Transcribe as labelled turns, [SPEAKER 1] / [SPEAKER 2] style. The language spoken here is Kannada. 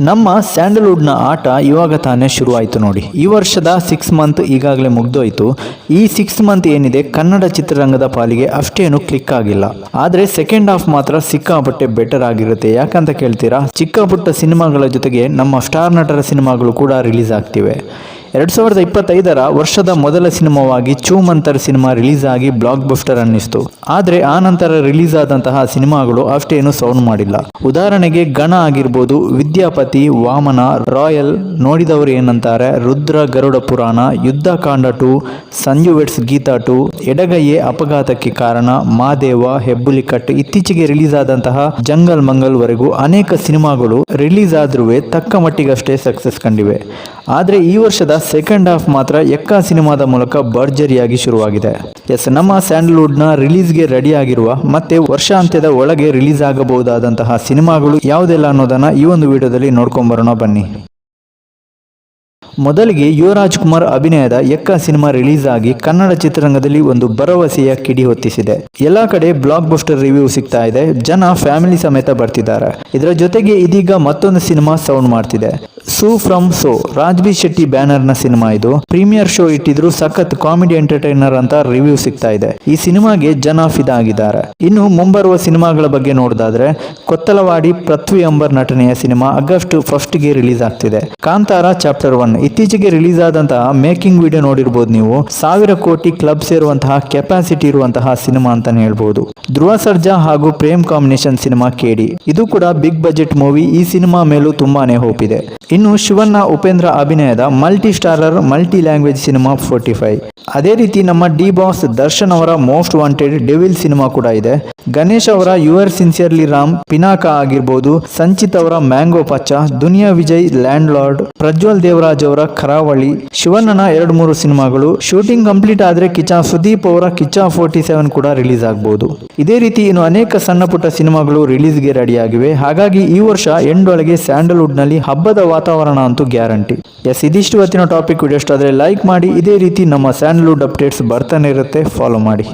[SPEAKER 1] ನಮ್ಮ ಸ್ಯಾಂಡಲ್ವುಡ್ನ ಆಟ ಇವಾಗ ತಾನೇ ಶುರುವಾಯಿತು ನೋಡಿ. ಈ ವರ್ಷದ ಸಿಕ್ಸ್ ಮಂತ್ ಈಗಾಗಲೇ ಮುಗ್ದೋಯ್ತು. ಈ ಸಿಕ್ಸ್ ಮಂತ್ ಏನಿದೆ, ಕನ್ನಡ ಚಿತ್ರರಂಗದ ಪಾಲಿಗೆ ಅಷ್ಟೇನು ಕ್ಲಿಕ್ ಆಗಿಲ್ಲ. ಆದರೆ ಸೆಕೆಂಡ್ ಹಾಫ್ ಮಾತ್ರ ಸಿಕ್ಕಾಪಟ್ಟೆ ಬೆಟರ್ ಆಗಿರುತ್ತೆ. ಯಾಕಂತ ಕೇಳ್ತೀರಾ? ಚಿಕ್ಕ ಪುಟ್ಟ ಸಿನಿಮಾಗಳ ಜೊತೆಗೆ ನಮ್ಮ ಸ್ಟಾರ್ ನಟರ ಸಿನಿಮಾಗಳು ಕೂಡ ರಿಲೀಸ್ ಆಗ್ತಿವೆ. ಎರಡು ಸಾವಿರದ ಇಪ್ಪತ್ತೈದರ ವರ್ಷದ ಮೊದಲ ಸಿನಿಮಾವಾಗಿ ಚೂಮಂತರ್ ಸಿನಿಮಾ ರಿಲೀಸ್ ಆಗಿ ಬ್ಲಾಕ್ ಬಸ್ಟರ್ ಅನ್ನಿಸ್ತು. ಆದರೆ ಆ ನಂತರ ರಿಲೀಸ್ ಆದಂತಹ ಸಿನಿಮಾಗಳು ಅಷ್ಟೇನು ಸೌಂಡ್ ಮಾಡಿಲ್ಲ. ಉದಾಹರಣೆಗೆ ಗಣ ಆಗಿರ್ಬೋದು, ವಿದ್ಯಾಪತಿ, ವಾಮನ, ರಾಯಲ್ ನೋಡಿದವರು ಏನಂತಾರೆ? ರುದ್ರ ಗರುಡ ಪುರಾಣ, ಯುದ್ಧ ಕಾಂಡ ಟು ಸಂಜುವೆಟ್ಸ್ ಗೀತಾ ಟು, ಎಡಗೈಯೇ ಅಪಘಾತಕ್ಕೆ ಕಾರಣ, ಮಾದೇವ ಹೆಬ್ಬುಲಿಕಟ್ ಇತ್ತೀಚೆಗೆ ರಿಲೀಸ್ ಆದಂತಹ ಜಂಗಲ್ ಮಂಗಲ್ ವರೆಗೂ ಅನೇಕ ಸಿನಿಮಾಗಳು ರಿಲೀಸ್ ಆದ್ರೂ ತಕ್ಕ ಮಟ್ಟಿಗಷ್ಟೇ ಸಕ್ಸಸ್ ಕಂಡಿವೆ. ಆದರೆ ಈ ವರ್ಷದ ಸೆಕೆಂಡ್ ಹಾಫ್ ಮಾತ್ರ ಎಕ್ಕ ಸಿನಿಮಾದ ಮೂಲಕ ಭರ್ಜರಿಯಾಗಿ ಶುರುವಾಗಿದೆ. ಎಸ್, ನಮ್ಮ ಸ್ಯಾಂಡಲ್ವುಡ್ನ ರಿಲೀಸ್ಗೆ ರೆಡಿ ಆಗಿರುವ ಮತ್ತೆ ವರ್ಷಾಂತ್ಯದ ಒಳಗೆ ರಿಲೀಸ್ ಆಗಬಹುದಾದಂತಹ ಸಿನಿಮಾಗಳು ಯಾವುದೆಲ್ಲ ಅನ್ನೋದನ್ನ ಈ ಒಂದು ವಿಡಿಯೋದಲ್ಲಿ ನೋಡ್ಕೊಂಬರೋಣ ಬನ್ನಿ. ಮೊದಲಿಗೆ ಯುವರಾಜ್ ಕುಮಾರ್ ಅಭಿನಯದ ಎಕ್ಕ ಸಿನಿಮಾ ರಿಲೀಸ್ ಆಗಿ ಕನ್ನಡ ಚಿತ್ರರಂಗದಲ್ಲಿ ಒಂದು ಭರವಸೆಯ ಕಿಡಿ ಹೊತ್ತಿಸಿದೆ. ಎಲ್ಲಾ ಕಡೆ ಬ್ಲಾಕ್ ಬಸ್ಟರ್ ರಿವ್ಯೂ ಸಿಗ್ತಾ ಇದೆ, ಜನ ಫ್ಯಾಮಿಲಿ ಸಮೇತ ಬರ್ತಿದ್ದಾರೆ. ಇದರ ಜೊತೆಗೆ ಇದೀಗ ಮತ್ತೊಂದು ಸಿನಿಮಾ ಸೌಂಡ್ ಮಾಡ್ತಿದೆ. Su from so. ರಾಜ್ಬಿ ಶೆಟ್ಟಿ ಬ್ಯಾನರ್ನ ಸಿನಿಮಾ ಇದು. ಪ್ರೀಮಿಯರ್ ಶೋ ಇಟ್ಟಿದ್ರು ಸಖತ್ ಕಾಮಿಡಿ ಎಂಟರ್ಟೈನರ್ ಅಂತ ರಿವ್ಯೂ ಸಿಗ್ತಾ ಇದೆ. ಈ ಸಿನಿಮಾಗೆ ಜನ ಫಿದಾ ಆಗಿದ್ದಾರೆ ಇನ್ನು ಮುಂಬರುವ ಸಿನಿಮಾಗಳ ಬಗ್ಗೆ ನೋಡೋದಾದ್ರೆ ಕೊತ್ತಲವಾಡಿ ಪೃಥ್ವಿ ಅಂಬರ್ ನಟನೆಯ ಸಿನಿಮಾ ಆಗಸ್ಟ್ ಫಸ್ಟ್ಗೆ ರಿಲೀಸ್ ಆಗ್ತಿದೆ. Kantara chapter one. ಇತ್ತೀಚೆಗೆ ರಿಲೀಸ್ ಆದಂತಹ ಮೇಕಿಂಗ್ ವಿಡಿಯೋ ನೋಡಿರ್ಬೋದು ನೀವು. ಸಾವಿರ ಕೋಟಿ ಕ್ಲಬ್ ಸೇರುವಂತಹ ಕೆಪಾಸಿಟಿ ಇರುವಂತಹ ಸಿನಿಮಾ ಅಂತಾನೆ ಹೇಳ್ಬಹುದು ಧ್ರುವ ಸರ್ಜಾ ಹಾಗೂ ಪ್ರೇಮ್ ಕಾಂಬಿನೇಷನ್ ಸಿನಿಮಾ ಕೇಡಿ. ಇದು ಕೂಡ ಬಿಗ್ ಬಜೆಟ್ ಮೂವಿ. ಈ ಸಿನಿಮಾ ಮೇಲೂ ತುಂಬಾನೇ ಹೋಪ್ ಇದೆ. ಇನ್ನು ಶಿವಣ್ಣ, ಉಪೇಂದ್ರ ಅಭಿನಯದ multi starrer multi language cinema forty five ಅದೇ ರೀತಿ ನಮ್ಮ ಡಿ ಬಾಸ್ ದರ್ಶನ್ ಅವರ ಮೋಸ್ಟ್ ವಾಂಟೆಡ್ ಡೆವಿಲ್ ಸಿನಿಮಾ ಕೂಡ ಇದೆ. ಗಣೇಶ್ ಅವರ ಯುವರ್ ಸಿನ್ಸಿಯರ್ಲಿ ರಾಮ್ ಪಿನಾಕ ಆಗಿರ್ಬೋದು, ಸಂಚಿತ್ ಅವರ mango Pachcha Duniya Vijay landlord Prajwal Devaraj ಅವರ ಕರಾವಳಿ, ಶಿವಣ್ಣನ ಎರಡು ಮೂರು ಸಿನಿಮಾಗಳು ಶೂಟಿಂಗ್ ಕಂಪ್ಲೀಟ್ ಆದ್ರೆ ಕಿಚ್ಚಾ ಸುದೀಪ್ ಅವರ ಕಿಚ್ಚಾ ಫೋರ್ಟಿ ಸೆವೆನ್ ಕೂಡ ರಿಲೀಸ್ ಆಗಬಹುದು ಇದೇ ರೀತಿ ಇನ್ನು ಅನೇಕ ಸಣ್ಣ ಪುಟ್ಟ ಸಿನಿಮಾಗಳು ರಿಲೀಸ್ಗೆ ರೆಡಿ ಆಗಿವೆ. ಹಾಗಾಗಿ ಈ ವರ್ಷ ಎಂಡೊಳಗೆ ಸ್ಯಾಂಡಲ್ವುಡ್ನಲ್ಲಿ ಹಬ್ಬದ ವಾತಾವರಣ ಅಂತೂ ಗ್ಯಾರಂಟಿ. ಎಸ್ ಇದಿಷ್ಟು ಹೊತ್ತಿನ ಟಾಪಿಕ್ ವಿಡಿಯೋ ಇಷ್ಟ ಆದರೆ ಲೈಕ್ ಮಾಡಿ. ಇದೇ ರೀತಿ ನಮ್ಮ ಸ್ಯಾಂಡಲ್ವುಡ್ ಅಪ್ಡೇಟ್ಸ್ ಬರ್ತಾನೆ ಇರುತ್ತೆ. ಫಾಲೋ ಮಾಡಿ.